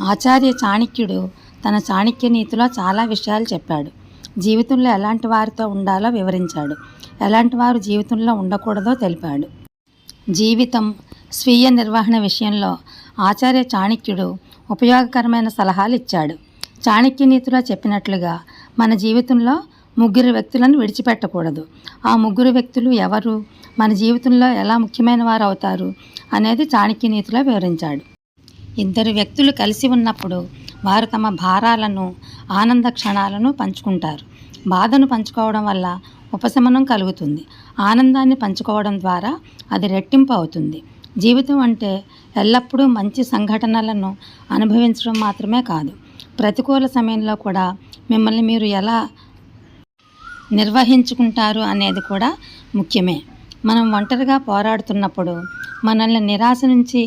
ఆచార్య చాణక్యుడు తన చాణక్య నీతిలో చాలా విషయాలు చెప్పాడు. జీవితంలో ఎలాంటి వారితో ఉండాలో వివరించాడు. ఎలాంటి వారు జీవితంలో ఉండకూడదో తెలిపాడు. జీవితం స్వీయ నిర్వహణ విషయంలో ఆచార్య చాణక్యుడు ఉపయోగకరమైన సలహాలు ఇచ్చాడు. చాణక్య నీతిలో చెప్పినట్లుగా మన జీవితంలో ముగ్గురు వ్యక్తులను విడిచిపెట్టకూడదు. ఆ ముగ్గురు వ్యక్తులు ఎవరు? మన జీవితంలో ఎలా ముఖ్యమైన వారు అవుతారు? అనేది చాణక్య నీతిలో వివరించాడు. ఇద్దరు వ్యక్తులు కలిసి ఉన్నప్పుడు వారు తమ భారాలను ఆనంద క్షణాలను పంచుకుంటారు. బాధను పంచుకోవడం వల్ల ఉపశమనం కలుగుతుంది. ఆనందాన్ని పంచుకోవడం ద్వారా అది రెట్టింపు అవుతుంది. జీవితం అంటే ఎల్లప్పుడూ మంచి సంఘటనలను అనుభవించడం మాత్రమే కాదు. ప్రతికూల సమయంలో కూడా మిమ్మల్ని మీరు ఎలా నిర్వహించుకుంటారు అనేది కూడా ముఖ్యమే. మనం ఒంటరిగా పోరాడుతున్నప్పుడు మనల్ని నిరాశ నుంచి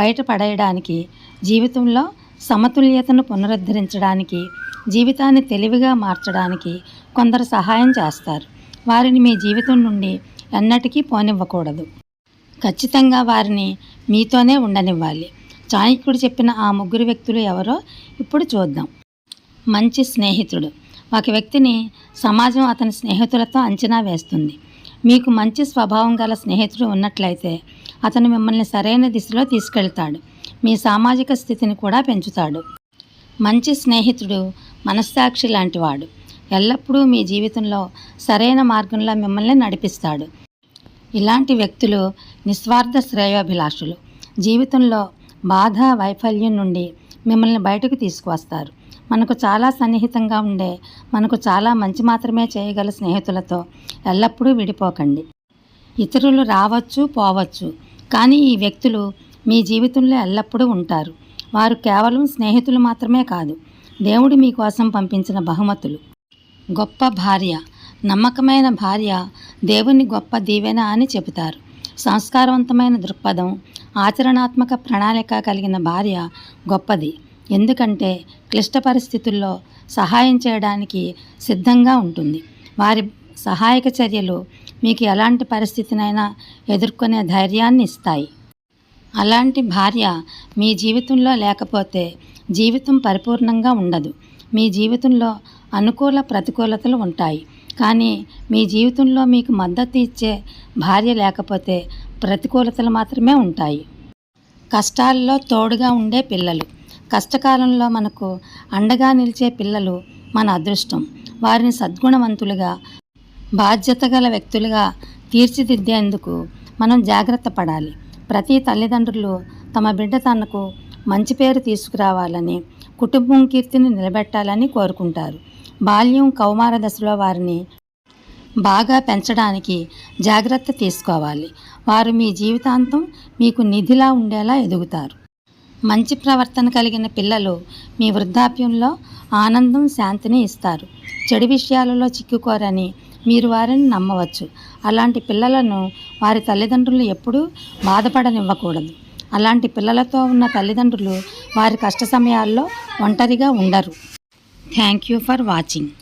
బయటపడేయడానికి జీవితంలో సమతుల్యతను పునరుద్ధరించడానికి జీవితాన్ని తెలివిగా మార్చడానికి కొందరు సహాయం చేస్తారు. వారిని మీ జీవితం నుండి ఎన్నటికీ పోనివ్వకూడదు. ఖచ్చితంగా వారిని మీతోనే ఉండనివ్వాలి. చాణక్యుడు చెప్పిన ఆ ముగ్గురు వ్యక్తులు ఎవరో ఇప్పుడు చూద్దాం. మంచి స్నేహితుడు. ఒక వ్యక్తిని సమాజం అతని స్నేహితులతో అంచనా వేస్తుంది. మీకు మంచి స్వభావం గల స్నేహితుడు ఉన్నట్లయితే అతను మిమ్మల్ని సరైన దిశలో తీసుకెళ్తాడు. మీ సామాజిక స్థితిని కూడా పెంచుతాడు. మంచి స్నేహితుడు మనస్సాక్షి లాంటివాడు. ఎల్లప్పుడూ మీ జీవితంలో సరైన మార్గంలో మిమ్మల్ని నడిపిస్తాడు. ఇలాంటి వ్యక్తులు నిస్వార్థ శ్రేయోభిలాషులు. జీవితంలో బాధ వైఫల్యం నుండి మిమ్మల్ని బయటకు తీసుకువస్తారు. మనకు చాలా సన్నిహితంగా ఉండే మనకు చాలా మంచి మాత్రమే చేయగల స్నేహితులతో ఎల్లప్పుడూ విడిపోకండి. ఇతరులు రావచ్చు పోవచ్చు. కానీ ఈ వ్యక్తులు మీ జీవితంలో ఎల్లప్పుడూ ఉంటారు. వారు కేవలం స్నేహితులు మాత్రమే కాదు దేవుడు మీకోసం పంపించిన బహుమతులు. గొప్ప భార్య నమ్మకమైన భార్య దేవుని గొప్ప దీవెన అని చెబుతారు. సంస్కారవంతమైన దృక్పథం ఆచరణాత్మక ప్రణాళిక కలిగిన భార్య గొప్పది. ఎందుకంటే క్లిష్ట పరిస్థితుల్లో సహాయం చేయడానికి సిద్ధంగా ఉంటుంది. వారి సహాయక చర్యలు మీకు ఎలాంటి పరిస్థితినైనా ఎదుర్కొనే ధైర్యాన్ని ఇస్తాయి. అలాంటి భార్య మీ జీవితంలో లేకపోతే జీవితం పరిపూర్ణంగా ఉండదు. మీ జీవితంలో అనుకూల ప్రతికూలతలు ఉంటాయి. కానీ మీ జీవితంలో మీకు మద్దతు ఇచ్చే భార్య లేకపోతే ప్రతికూలతలు మాత్రమే ఉంటాయి. కష్టాల్లో తోడుగా ఉండే పిల్లలు. కష్టకాలంలో మనకు అండగా నిలిచే పిల్లలు మన అదృష్టం. వారిని సద్గుణవంతులుగా బాధ్యత గల వ్యక్తులుగా తీర్చిదిద్దేందుకు మనం జాగ్రత్త పడాలి. ప్రతి తల్లిదండ్రులు తమ బిడ్డ తనకు మంచి పేరు తీసుకురావాలని కుటుంబం కీర్తిని నిలబెట్టాలని కోరుకుంటారు. బాల్యం కౌమార దశలో వారిని బాగా పెంచడానికి జాగ్రత్త తీసుకోవాలి. వారు మీ జీవితాంతం మీకు నిధిలా ఉండేలా ఎదుగుతారు. మంచి ప్రవర్తన కలిగిన పిల్లలు మీ వృద్ధాప్యంలో ఆనందం శాంతిని ఇస్తారు. చెడు విషయాలలో చిక్కుకోరని మీరు వారిని నమ్మవచ్చు. అలాంటి పిల్లలను వారి తల్లిదండ్రులు ఎప్పుడూ బాధపడనివ్వకూడదు. అలాంటి పిల్లలతో ఉన్న తల్లిదండ్రులు వారి కష్ట సమయాల్లో ఒంటరిగా ఉండరు. Thank you for watching